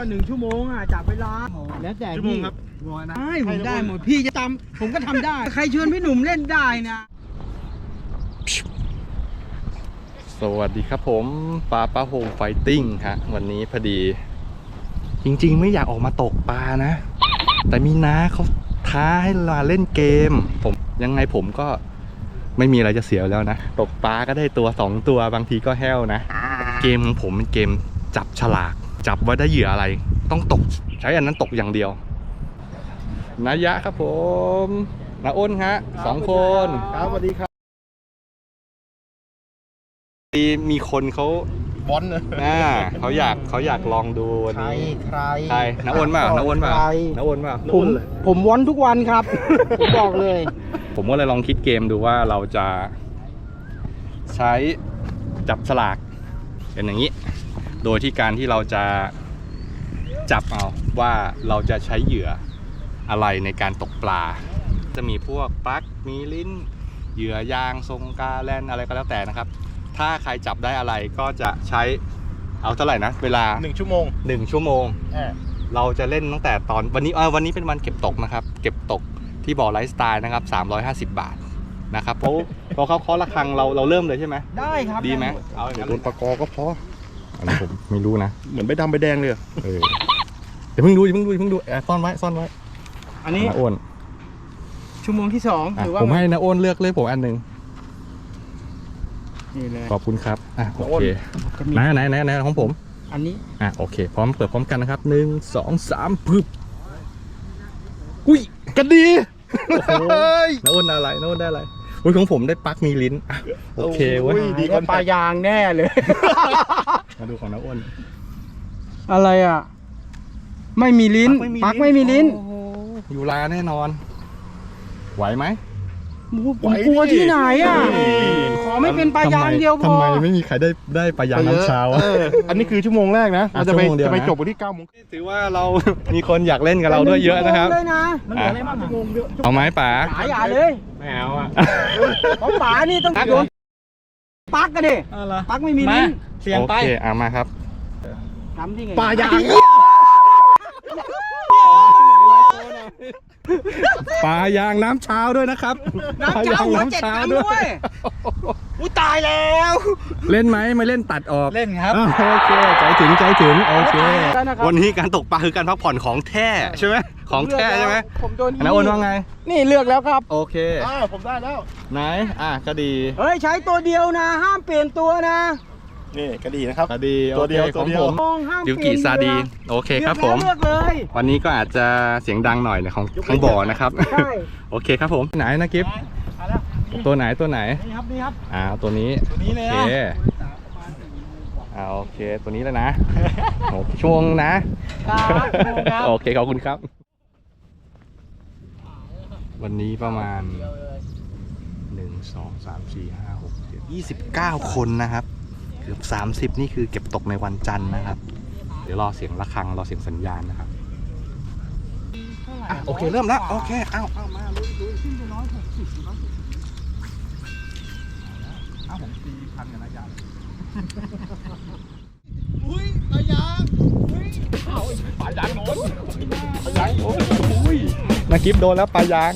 ว่าหนึ่งชั่วโมงอะจับเวลาแล้วแต่ชั่วโมงพี่ครับใช่ผมได้หมดพี่จะตามผมก็ทำได้ ใครชวนพี่หนุ่มเล่นได้นะ สวัสดีครับผมปลาปลาโฮมไฟติ้งฮะวันนี้พอดี จริงๆ ไม่อยากออกมาตกปลานะ แต่มีน้าเขาท้าให้มาเล่นเกม ผมยังไงผมก็ไม่มีอะไรจะเสียแล้วนะ ตกปลาก็ได้ตัวสองตัวบางทีก็แห้วนะ เกมของผมเป็นเกมจับฉลาก จับว่าได้เหยื่ออะไร ต้องตกใช้อันนั้นตกอย่างเดียวนายะครับผมนาอ้นฮะสองคนครับสวัสดีครับมีมีคนเขาบอลนะน่าเขาอยากเขาอยากลองดูวันใครนี้ใครใครน้าอ้วนเปล่าน้าอ้วนเปล่าใครน้าอ้วนเปล่าผมผมวอนทุกวันครับผมบอกเลย ผมก็เลยลองคิดเกมดูว่าเราจะ ใช้จับฉลากเป็นอย่างนี้ โดยที่การที่เราจะจับเอาว่าเราจะใช้เหยื่ออะไรในการตกปลา จะมีพวกปลั๊กมีลิ้น เหยื่อยางทรงกาแลนอะไรก็แล้วแต่นะครับ ถ้าใครจับได้อะไรก็จะใช้เอาเท่าไหร่นะ เวลาหนึ่งชั่วโมง 1 ชั่วโมงอ่าเราจะเล่นตั้งแต่ตอนวันนี้เออวันนี้เป็นวันเก็บตกนะครับ เก็บตกที่บ่อไลฟ์สไตล์นะครับ 350 บาทนะครับเพราะพอเขาเคาะระฆังเราเราเริ่มเลยใช่ไหมได้ครับ ดีไหมเอาอย่างนั้นโดนปากกอก็พอ อันนี้ผมไม่รู้นะ เหมือนใบดำใบแดงเลยอะเออเดี๋ยวเพิ่งดูอย่าเพิ่งดูอย่าเพิ่งดูแอบซ่อนไว้ซ่อนไว้อันนี้นาอ้วนชั่วโมงที่สองอะหรือว่าผมให้นาอ้วนเลือกเลยผมอันหนึ่งนี่เลย ขอบคุณครับอะโอเคจะมี ไหนไหนไหนไหนของผม อันนี้อะโอเค พร้อมเปิดพร้อมกันนะครับหนึ่งสองสามพึบอุ้ยกระดีโอ้โหนาอ้วนอะไรนาอ้วนได้อะไร อุ้ยของผมได้ปลั๊กมีลิ้นอะโอเคเว้ยดีดีกว่าปลายางแน่เลย มาดูของนาอ้วนอะไรอะ ไม่มีลิ้นปลักไม่มีลิ้นโอ้โหอยู่ลาแน่นอน ไหวไหม ผมกลัวที่ไหนอะ ขอไม่เป็นปลายางเดียวพอทำไมไม่มีใครได้ได้ปลายางน้ำเช้าเอออันนี้คือชั่วโมงแรกนะอะเราจะไปชั่วโมงเดียวจะไปนะจบวันที่9โมงถือว่าเรามีคนอยากเล่นกับเราด้วยเยอะนะครับเลยนะมันเหลืออะไรบ้างอะเอาไหมป๋าป๋าอย่าเลยไม่เอาอะเพราะป๋านี่ต้องโดนปลักกันดิปลักไม่มีลิ้นเสียงไปโอเคเอามาครับทำที่ไงปลายาง ปลายางน้ำเช้าด้วยนะครับน้ำเจ้าหัวเจ็ดตันด้วย อุ้ยตายแล้ว เล่นไหมไม่เล่นตัดออกเล่นครับ อ้าวโอเคใจถึงใจถึงโอเค ได้นะครับ วันนี้การตกปลาคือการพักผ่อนของแท้ใช่ไหมของแท้ใช่ไหมผมโดนนะอ้นว่าไง นี่เลือกแล้วครับ โอเคอ่าผมได้แล้ว ไหน อะก็ดี เฮ้ย ใช้ตัวเดียวนะ ห้ามเปลี่ยนตัวนะ นี่กระดีนะครับก็ดีตัวเดียวโอคตัวเดียว ของผมมองห้ามยูเปลี่กิยนซาดีเรือโอเคครับผม เลือกแล้วเลือกเลยวันนี้ก็อาจจะเสียงดังหน่อยนะของของบ่อนะครับ ใช่ โอเคครับผมไหนนะกิฟตัวไหนตัวไหนนี่ครับนี่ครับอ่าตัวนี้ตัวนี้เลยโอนะเคอ่าโอเคตัวนี้แล้วนะโอเคช่วงนะครับโอเคขอบคุณครับ วันนี้ประมาณหนึ่งสองสามสี่ห้าหกเจ็ดยี่สิบเก้าคนนะครับ เกือบสามสิบนี่คือเก็บตกในวันจันทร์นะครับ เดี๋ยวรอเสียงะระฆังรอเสียงสัญญาณนะครับอะโอเคเริ่มแล้วโอเคเอาเอามาลุยลุยขึ้นไปร้อยหกสิบร้อยหกสิบเอาผมตีพันกันนะยาวอุ้ยปลายางอุ้ยปลายางโดนปลายางโดนอุ้ยนากิฟโดนแล้วปลายาง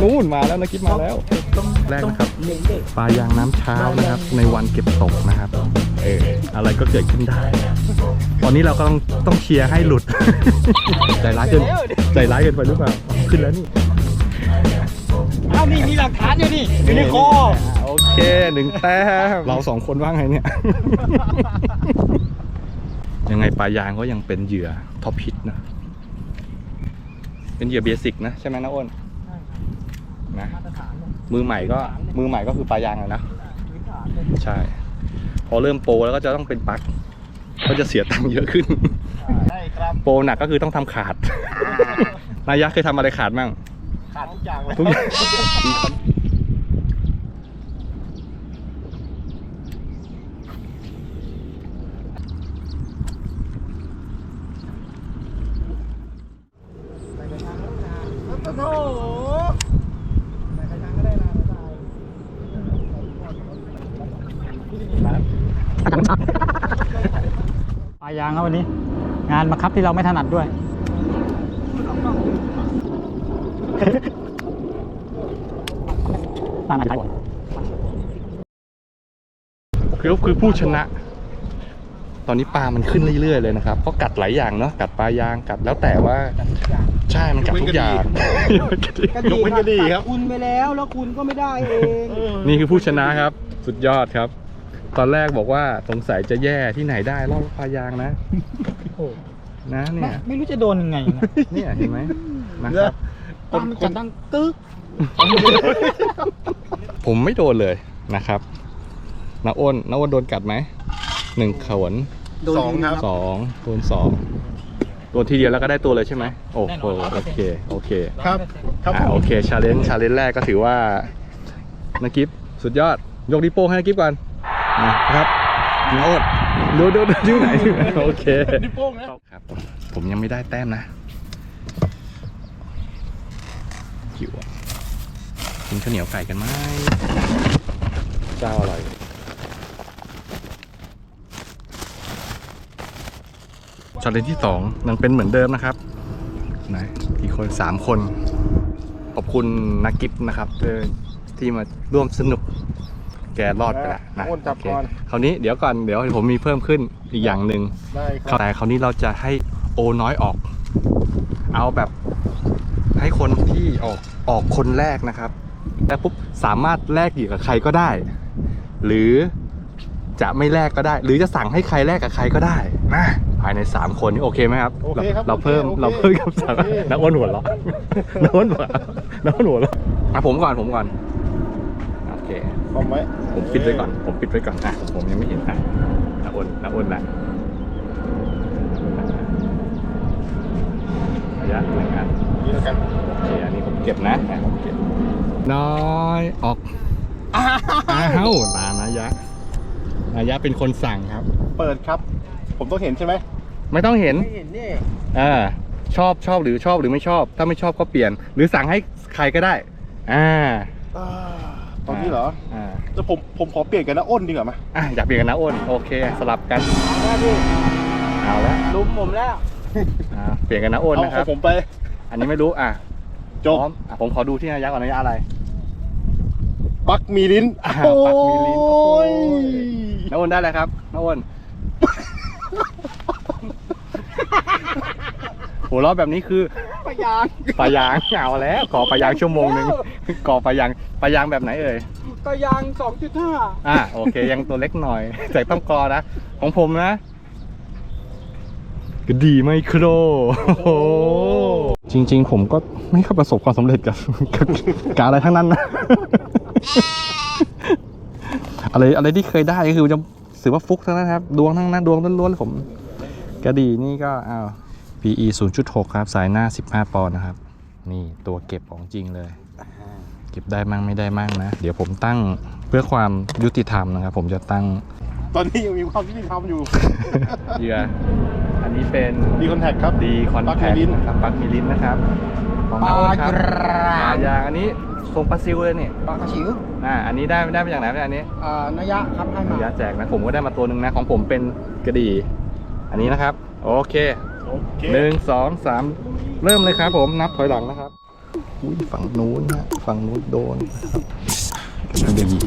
นู่นมาแล้วนากิฟมาแล้ว แรกนะครับปลายางน้ำเช้านะครับ ในวันเก็บตกนะครับ เอออะไรก็เกิดขึ้นได้ ตอนนี้เราก็ต้องต้องเชียร์ให้หลุด ใจร้ายเกินใจร้ายเกินไปหรือเปล่าขึ้นแล้วนี่อ้าวนี่มีหลักฐานอยู่นี่อยู่ในคอโอเคหนึ่งแต้มเราสองคนว่างไงเนี่ย ยังไงปลายางก็ยังเป็นเหยื่อท็อปฮิตนะ เป็นเหยื่อเบสิกนะ ใช่ไหมนะอ้น นะมือใหม่ก็มือใหม่ก็คือปลายางอะนะใช่ พอเริ่มโปรแล้วก็จะต้องเป็นปลั๊กก็จะเสียตังค์เยอะขึ้นใช่ครับโปรหนักก็คือต้องทำขาด นายยักษ์เคยทำอะไรขาดมั่งขาดทุกอย่างเลยทุกอย่าง โอ้โห ป ลายางครับวันนี้ งานบังคับที่เราไม่ถนัดด้วยตามมาใช้หมดคือคือผู้ชนะ ตอนนี้ปลามันขึ้นเรื่อยๆเลยนะครับเพราะกัดหลายอย่างเนาะกัดปลายางกัดแล้วแต่ว่าใช่มันกัดทุกอย่างยกเว้นกระดี่ครับ คุณไปแล้วแล้วคุณก็ไม่ได้เอง นี่คือผู้ชนะครับ สุดยอดครับ ตอนแรกบอกว่าสงสัยจะแย่ที่ไหนได้รอบปลายางนะนะเนี่ย ไม่รู้จะโดนยังไงนะเนี่ยเห็นไหมนะครับปลามันจะดังกึ๊กผมไม่โดนเลยนะครับนาอ้นนาอ้นโดนกัดไหมหนึ่งขวนสองครับสองโดนสองโดนทีเดียวแล้วก็ได้ตัวเลยใช่ไหมโอ้โหโอเคโอเคครับครับอ่าผมโอเคชาเลนจ์ชาเลนจ์แรกก็ถือว่านักกิฟสุดยอดยกดิโป้ให้นักกิฟก่อน นะครับนาอ้นดูดูดูยิ้วไหนยิ้วไหนโอเคนิ้วโป้งนะครับ ผมยังไม่ได้แต้มนะหิวอะกินข้าวเหนียวไก่กันไหมเจ้าอร่อยช็อตเลนที่สองยังเป็นเหมือนเดิมนะครับนะกี่คนสามคน ขอบคุณนักกิฟนะครับเออที่มาร่วมสนุก แกรอดไปแล้วนะอ้นจับโอเคก่อน คราวนี้เดี๋ยวก่อนเดี๋ยวผมมีเพิ่มขึ้นอีกอย่างหนึ่ง ได้ครับแต่คราวนี้เราจะให้โอน้อยออก เอาแบบให้คนที่ออกออกคนแรกนะครับแล้วปุ๊บสามารถแลกเหยื่อกับใครก็ได้ หรือจะไม่แลกก็ได้ หรือจะสั่งให้ใครแลกกับใครก็ได้นะภายใน 3 คนนี่โอเคไหมครับโอเคครับเราเพิ่มโอเคเราเพิ่มกับสั่งโอเคนักอ้วนหัวเราะนักอ้วนหัวเราะนักอ้วนหัวเราะอะผมก่อนผมก่อนโอ เคพร้อมไว้ผมปิดไว้ก่อน ผมปิดไว้ก่อนอะผมยังไม่เห็นอะนาอ้นนาอ้นละระยะหนึ่งอันนี่แล้วกันโอเคอันนี้ผมเก็บนะอะผมเก็บน้อยออกอ้าวตามนายะนายะเป็นคนสั่งครับ เปิดครับ ผมต้องเห็นใช่ไหมไม่ต้องเห็นไม่เห็นนี่อ่าชอบชอบหรือชอบหรือไม่ชอบ ถ้าไม่ชอบก็เปลี่ยน หรือสั่งให้ใครก็ได้ อ่าอ่า ตอนนี้เหรอ อ่าแต่ผมผมขอเปลี่ยนกันนะอ้นดีกว่าไหมอะอยากเปลี่ยนกันนะอ้นโอเค สลับกันเอาแล้วพี่เอาละลุมผมแล้วอ่าเปลี่ยนกันนะอ้นเอานะคขอรับงผมไป อันนี้ไม่รู้อะจบ พร้อมอะผมขอดูที่นายะก่อนนายะอะไร ปักมีลิ้นอ่าปักมีลิ้นโอ้โอ้ยยน้าอ้นได้เลยครับน้าอ้น หัวเราะแบบนี้คือปยางปลายางเอาแล้วก่อปลายางชั่วโมงหนึ่งก่อปลายางปลายางแบบไหนเอ่ยปยางสองจุดห้าอะโอเคยังตัวเล็กหน่อยแต่ต้องกอนะของผมนะก็ดีไมโครโอ้โหจริง ๆ ผมก็ไม่ค่อยประสบความสำเร็จกับกับกับอะไรทั้งนั้นนะอะไรอะไรที่เคยได้ก็คือจะถือว่าฟุกทั้งนั้นครับ ดวงทั้งนั้นดวงล้วนๆเลยผมกระดีนี่ก็อ้าว PE 0.6 ครับ สายหน้า 15 ปอนด์นะครับ นี่ตัวเก็บของจริงเลย เก็บได้มั่งไม่ได้มั่งนะ เดี๋ยวผมตั้งเพื่อความยุติธรรมนะครับ ผมจะตั้งตอนนี้ยังมีความยุติธรรมอยู่ เหยื่ออันนี้เป็นดีคอนแทคครับดีคอนปลั๊กแทมีคลิ้นนะครับปลั๊กมีลิ้นนะครับของน้าอ้นครับปลายางอันนี้ทรงปลาซิวเลยนี่ปลากระชิวอ่าอันนี้ได้ได้มาจากไหนเนี่ยอันนี้อ่านายะครับให้มายาแจกนะผมก็ได้มาตัวหนึ่งนะของผมเป็นกระดี่ อันนี้นะครับ โอเคโอเค หนึ่งสองสามเริ่มเลยครับผมนับถอยหลังนะครับอุ้ยฝั่งนู้นนะฝั่งนู้นโดนนะครับกระดี่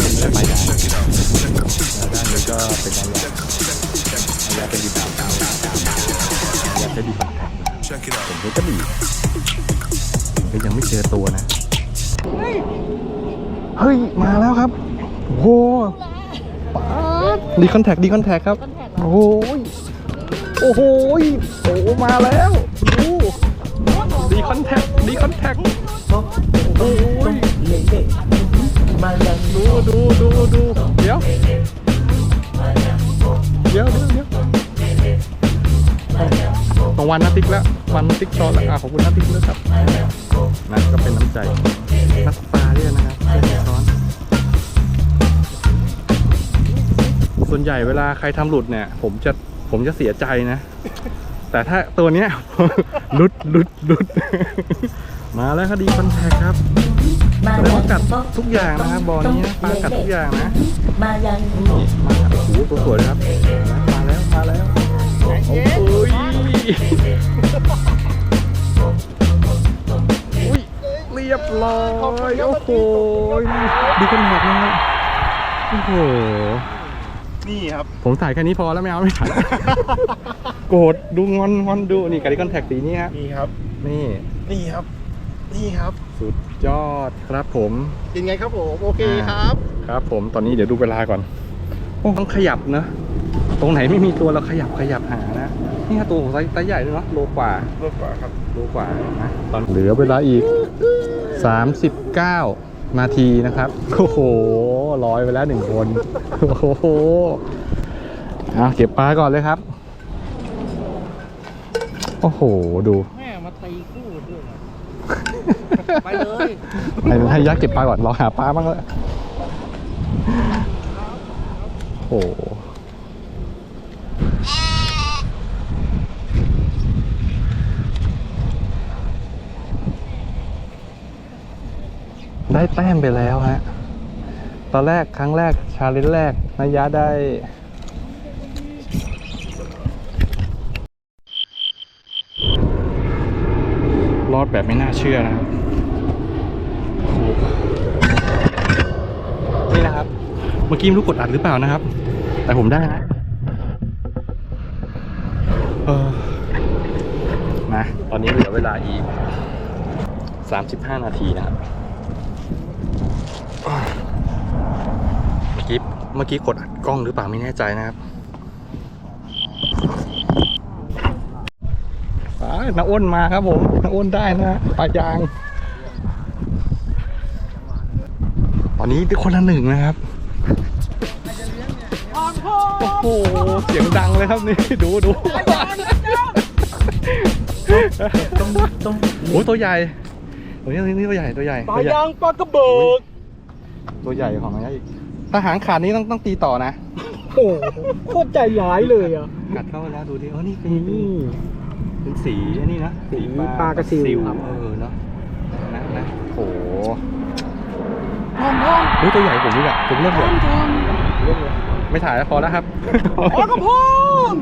ไม่ได้ไปยางแล้วด้านนี้ก็เป็นระยะระยะเป็นดีตามตามตามตามระยะเป็นดีตามผมก็กระดี่ ก็ยังไม่เจอตัวนะ เฮ้ย มาแล้วครับโอ้าดดีคอนแทคดีคอนแทคครับ โอ้โหยโอ้โหโอ้มาแล้วดีคอนแทคดีคอนแทคโอ้ยดูดูดูดูเดี๋ยวเดี๋ยวเดี๋ยวเดี๋ยวต้องวันนาติ๊กแล้ววันนาติ๊กชอตแล้วอะขอบคุณนาติ๊กด้วยครับ นะก็เป็นน้ำใจนักปลาด้วยนะครับเพื่อนซ้อน ส่วนใหญ่เวลาใครทำหลุดเนี่ย ผมจะผมจะเสียใจนะ แต่ถ้าตัวเนี้ยลุดหลุดหลุด มาแล้วคดีคอนแทคครับแต่ว่ากัดทุกอย่างนะครับบอลนี้นะปลากัดทุกอย่างนะ มายังนี่มาโอ้โหตัวสวยเลยครับ มาแล้วมาแล้วโอ้ย รียบร้อยโอ้โหดูคนหักนะครับโอ้โหนี่ครับ ผมถ่ายแค่นี้พอแล้วไม่เอาไม่ถ่ายโกรธดูงอนงอนดูนี่การิคอนแทคสีนี้ฮะนี่ครับ นี่นี่ครับ นี่ครับ สุดยอดครับผมเป็นไงครับผมโอเคครับ ครับผมตอนนี้เดี๋ยวดูเวลาก่อนโอ้ต้องขยับเนอะตรงไหนไม่มีตัวเราขยับขยับหานะ นี่ฮะตัวผมไซส์ไซส์ใหญ่ด้วยเนาะโลกว่าเลิกกว่าครับโลกว่านะตอนเหลือเวลาอีก 39 นาทีนะครับ โอ้โหลอยไปแล้วหนึ่งคน โอ้โหเอาเก็บปลาก่อนเลยครับ โอ้โห ดู แม่มาตีคู่ด้วยไปเลยให้ให้ยักษ์เก็บปลาก่อนรอหาปลาบ้างแล้วโอ้โห ได้แต้มไปแล้วฮะ ตอนแรกครั้งแรกชาเลนจ์แรกนายะได้รอดแบบไม่น่าเชื่อนะครับ นี่นะครับ เมื่อกี้ไม่รู้กดอัดหรือเปล่านะครับ แต่ผมได้นะเออนะ ตอนนี้เหลือเวลาอีก 35 นาทีนะครับ เมื่อกี้ เมื่อกี้กดอัดกล้องหรือเปล่าไม่แน่ใจนะครับไปน้าอ้นมาครับผมน้าอ้นได้นะปลายาง ตอนนี้ได้คนละหนึ่งนะครับโอ้โหเสียงดังเลยครับนี่ดูดูโอ้ตัวใหญ่ตัวนี้ตัวนี้ตัวใหญ่ตัวใหญ่ปลาตัวใหญ่ยางปลากระเบิกตัวใหญ่ของอะไรอีก ถ้าหางขาดนี้ต้องต้องตีต่อนะ โอ้โหโคตรใจร้ายเลยอะ กัดเข้าไปแล้วดูดิเออนี่เป็นนี่เป็นสีอันนี้นะสีปลากระซิวเออเนาะนะนะโอ้โหทองทองอุ๊ยตัวใหญ่ผมนี่แหละผมเริ่มทเลอยงทองเริ่มเลยไม่ถ่ายแล้วพอแล้วครับปลากระพง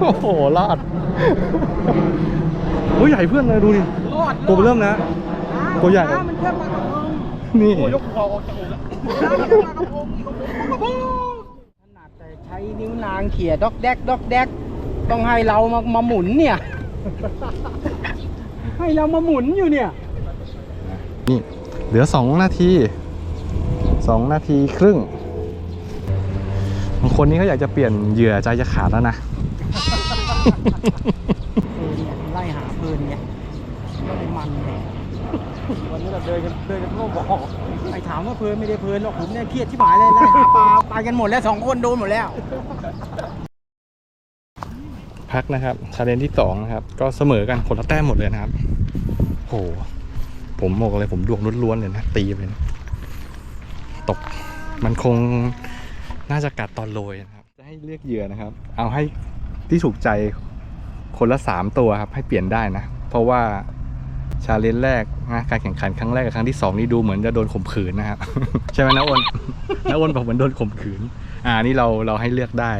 โอ้โหรอดโอ้ยใหญ่เพื่อนเลยดูดิรอดตัวเริ่มนะ ตัวใหญ่มันแค่ปลากระพง นี่ยกคอออกจากอกแล้วปลากระพงปลากระพงขนาดแต่ใช้นิ้วนางเขี่ยดอกแดกดอกแดกต้องให้เรามามาหมุนเนี่ย ให้เรามาหมุนอยู่เนี่ย นี่เหลือสองนาทีสองนาทีครึ่งบางคนนี้เขาอยากจะเปลี่ยนเหยื่อใจจะขาดแล้วนะเออเนี่ยไล่หาเพลินเนี่ยไม่ได้มันเลย วันนี้เราเดินกันเดินกันทั่วบ่อไอ้ถามว่าเพลินไม่ได้เพลินหรอกผมเนี่ยเครียดที่หมายเลยไล่หาปลาไปกันหมดแล้วสองคนโดนหมดแล้ว พักนะครับชาเลนที่สองนะครับ ก็เสมอกันคนละแต้มหมดเลยนะครับโหผมบอกเลยผมดวงล้วนๆเลยนะ ตีไปนะตกมันคงน่าจะกัดตอนโรยนะครับ จะให้เลือกเหยื่อนะครับ เอาให้ที่ถูกใจคนละสามตัวครับ ให้เปลี่ยนได้นะ เพราะว่า ชาเลนจ์แรกนะการแข่งขันครั้งแรกกับครั้งที่สองนี่ดูเหมือนจะโดนข่มขืนนะครับ ใช่ไหมนะอ้นนะอ้นบอกเหมือนโดนข่มขืน อ่านี่เราเราให้เลือกได้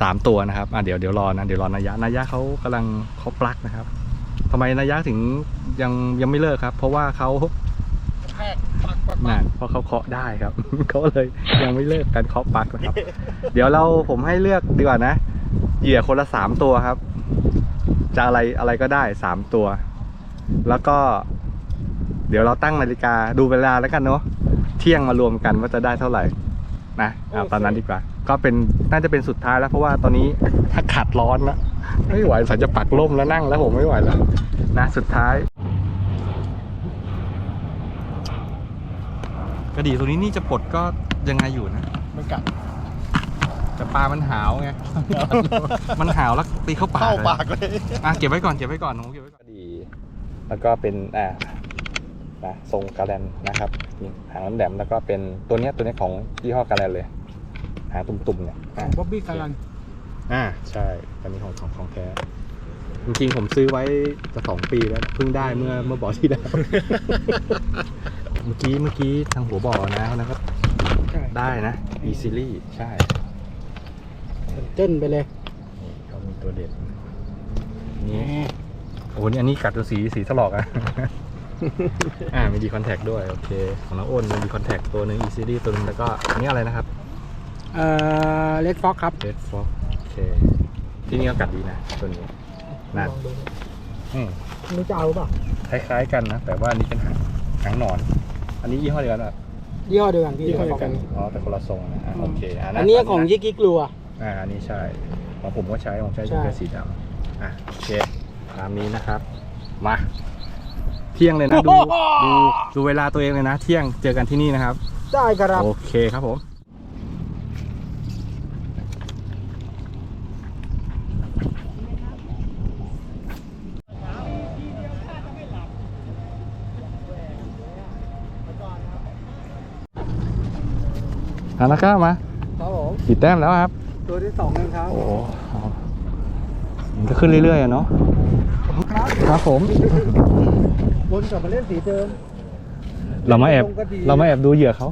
สามตัวนะครับอ่าเดี๋ยวเดี๋ยวรอนะเดี๋ยวรอนายะนายะเขากำลังเขาปลักนะครับทำไมนายะถึงยังยังไม่เลิกครับ เพราะว่าเขานั่นเพราะเขาเคาะได้ครับเขาเลยยังไม่เลิกการเคาะปลักนะครับ เดี๋ยวเราผมให้เลือกดีกว่านะเหยื่อคนละสามตัวครับ จะอะไรอะไรก็ได้สามตัว แล้วก็ เดี๋ยวเราตั้งนาฬิกาดูเวลาแล้วกันเนาะเที่ยงมารวมกันว่าจะได้เท่าไหร่นะเอาตอนนั้นดีกว่า ก็เป็นน่าจะเป็นสุดท้ายแล้วเพราะว่าตอนนี้ถ้าขัดร้อนแล้วไม่ไหวสายจะปักล่มแล้วนั่งแล้วผมไม่ไหวแล้วนะสุดท้าย กระดี่ตัวนี้นี่จะปลดก็ยังไงอยู่นะมันกัดแต่ปลามันหาวไงมันหาวแล้วตีเข้าปากเข้าเลยปากเลยอะเก็บไว้ก่อนเก็บไว้ก่อนผมเก็บไว้ก่อนดี แล้วก็เป็นอ่านะทรงกาแลนนะครับนี่หางแหลมๆแล้วก็เป็นตัวเนี้ยตัวเนี้ยของยี่ห้อกาแลนเลย หางตุ่มๆเนี่ยอะบ๊อบบี้กาลันอ่าใช่ตัวนี้ของของของแท้ริงๆผมซื้อไว้จะสองปีแล้วเพิ่งได้เมื่อเมื่อบ่อที่แล้วเมื่อกี้เมื่อกี้ทางหัวบ่อนะเขานะครับใช่ได้นะ easily ใช่เจิ้นไปเลยนี่เขามีตัวเด็ดนี่ โอ้นี่อันนี้กัดจนสีสีถลอกอะอ่ามีดีคอนแทคด้วย โอเค ของน้องอ้นมีดีคอนแทคตัวหนึ่ง easily ตัวหนึงแล้วก็อันนี้อะไรนะครับเอ่อเลดฟ็อกครับ red fox โอเค ที่นี่ก็กัดดีนะ ตัวนี้นั่นอืมนี่จะเอาป่ะคล้ายๆกันนะ แต่ว่าอันนี้เป็นหางหางหนอน อันนี้ยี่ห้อเดียวกันอะยี่ห้อเดียวกันพี่อ๋อแต่คนละทรงนะอะโอเคะอันนี้ของยิกกิกลัว อ่าอันนี้ใช่ของผมก็ใช้ ผมใช้ใช่ เป็นสีดำอะโอเค ตามนี้นะครับ มาเที่ยงเลยนะดูดูดูเวลาตัวเองเลยนะ เที่ยงเจอกันที่นี่นะครับ ได้ครับโอเคครับผมเอาละครับมาครับผมกี่แต้มแล้วครับ ตัวที่สองเองครับ โอ้โหเอามันก็ขึ้นเรื่อยๆอะเนาะ ครับครับผมวนกลับมาเล่นสีเดิมเรามาแอบลงก็ดีเรามาแอบดูเหยื่อเขา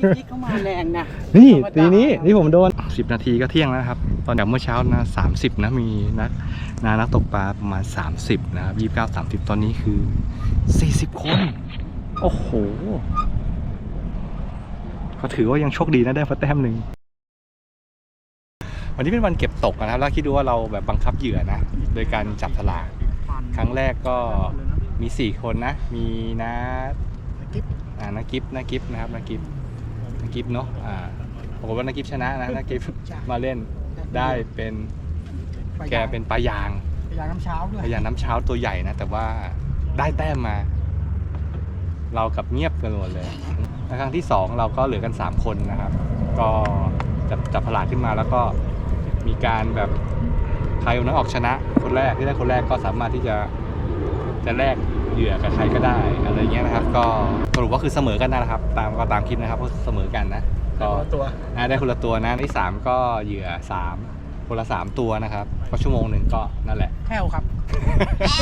ยิกกิกเข้ามาแรงนะนี่ธรรมดาตีนี้ที่ผมโดน 10 นาทีก็เที่ยงแล้วนะครับ ตอนจากเมื่อเช้านะ30 นะมีนักนานักตกปลาประมาณ 30 นะครับ29 30ตอนนี้คือ 40 คน โอ้โหก็ถือว่ายังโชคดีนะได้มาแต้มหนึ่ง วันนี้เป็นวันเก็บตกนะครับ แล้วคิดดูว่าเราแบบบังคับเหยื่อนะ โดยการจับฉลาก ครั้งแรกก็มี 4 คนนะ มีนะอ่านักกิฟนักกิฟนะครับนักกิฟนักกิฟเนาะอ่าปรากฏว่านักกิฟชนะนะนักกิฟมาเล่นได้เป็นแกเป็นปลายางไปยางน้ำเช้าด้วยปลายางน้ำเช้าตัวใหญ่นะ แต่ว่าได้แต้มมา เรากลับเงียบกันหมดเลยแล้วครั้งที่สองเราก็เหลือกัน 3 คนนะครับ ก็จับจับผลากขึ้นมาแล้วก็ มีการแบบใครคนนั้นออกชนะคนแรกที่ได้คนแรกก็สามารถที่จะจะแลกเหยื่อกับใครก็ได้อะไรเงี้ยนะครับ ก็สรุปว่าคือเสมอกันนะครับ ตามก็ตามคลิปนะครับก็เสมอกันนะก็ตัวอ่าได้คนละตัวนะที่สามก็เหยื่อสามคนละสามตัวนะครับก็ชั่วโมงหนึ่งก็นั่นแหละแพ้วครับ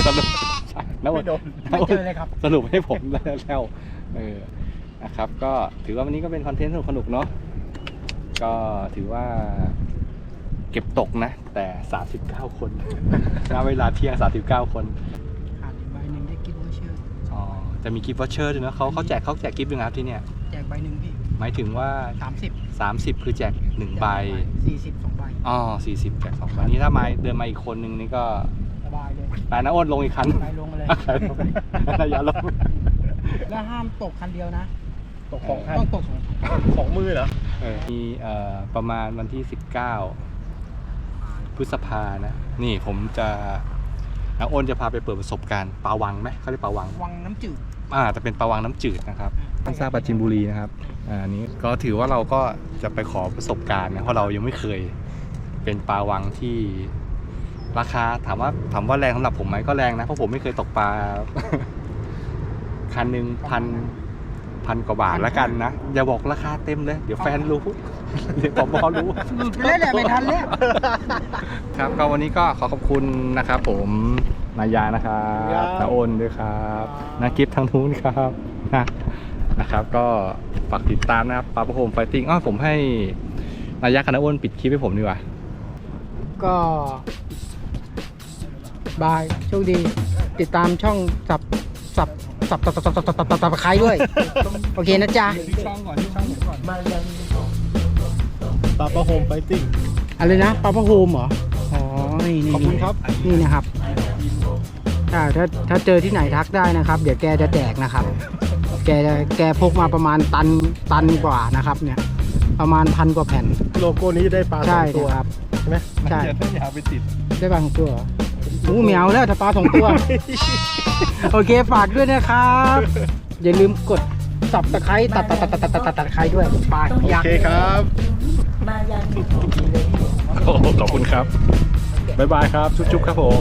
สรุปใช่แล้วไม่โดนไม่เจอเลยครับสรุปให้ผมแล้วเออนะครับ ก็ถือว่าวันนี้ก็เป็นคอนเทนต์สนุกๆเนาะก็ถือว่า เก็บตกนะ แต่ 39 คนณเวลาเที่ยง 39 คนขาดอีกใบหนึ่งได้กิฟต์วอเชอร์อ๋อจะมีกิฟต์วอเชอร์ด้วยนะเขาเขาแจกเขาแจกกิฟต์ด้วยนะครับที่เนี่ยแจกใบหนึ่งพี่หมายถึงว่า สามสิบ30 คือแจก1ใบสี่สิบสองใบอ๋อ40 แจก2ใบนี่ถ้ามาเดินมาอีกคนนึงนี่ก็สบายเลยตายนะอ้นลงอีกคันไปลงมาเลยใครลงระยะลงแล้วห้ามตกคันเดียวนะ ตกของคันต้องตกสองของมือเหรอ เออมีเอ่อประมาณวันที่ 19 พฤษภานะ นี่ผมจะน้าอ้นจะพาไปเปิดประสบการณ์ปลาวังไหมเขาเรียกปลาวัง วังน้ำจืด อ่าจะเป็นปลาวังน้ำจืดนะครับท่านทราบปราจินบุรีนะครับ อ่าอันนี้ก็ถือว่าเราก็จะไปขอประสบการณ์นะเพราะเรายังไม่เคยเป็นปลาวังที่ราคาถามว่าถามว่าแรงสำหรับผมไหมก็แรงนะเพราะผมไม่เคยตกปลาคันหนึ่งพัน พันกว่าบาทแล้วกันนะ อย่าบอกราคาเต็มเลย เดี๋ยวแฟนรู้ เดี๋ยวผมบอรู้หลุดไปแล้วแหละไม่ทันแล้วครับก็วันนี้ก็ขอขอบคุณนะครับ ผมนายานะครับครับนาโอนด้วยครับนากิฟทางนู้นครับนะนะครับ ก็ฝากติดตามนะครับปาปโฮมไฟติ้งอ้อผมให้นายากับนาโอนปิดคลิปให้ผมดีกว่าก็ บาย โชคดี ติดตามช่องสับสับ สับสับสับสับสับสับสับสับใครด้วย โอเคนะจ๊ะช่องก่อนช่องก่อนมายังปาปาโฮมไฟติ้งอะไรนะปาปาโฮมเหรออ๋อนี่นี่ขอบคุณครับ นี่นะครับถ้าถ้าถ้าเจอที่ไหนทักได้นะครับ เดี๋ยวแกจะแจกนะครับ แกจะแกพกมาประมาณตันตันกว่านะครับ เนี่ย ประมาณพันกว่าแผ่น โลโก้นี้ได้ปลาสองตัวครับใช่ไหมใช่อยาอย่าไปติดได้ปลาสองตัว ออู้เหมียวแล้วถ้าปลาสองตัว โอเคฝากด้วยนะครับ อย่าลืมกดสับตะไคร้ตัดตัดตัดตัดตัดตัดตัดไคร้ด้วยปลาโอยักเคษ์ครับโอ้ขอบคุณครับ บ๊ายบายครับ จุ๊บๆครับผม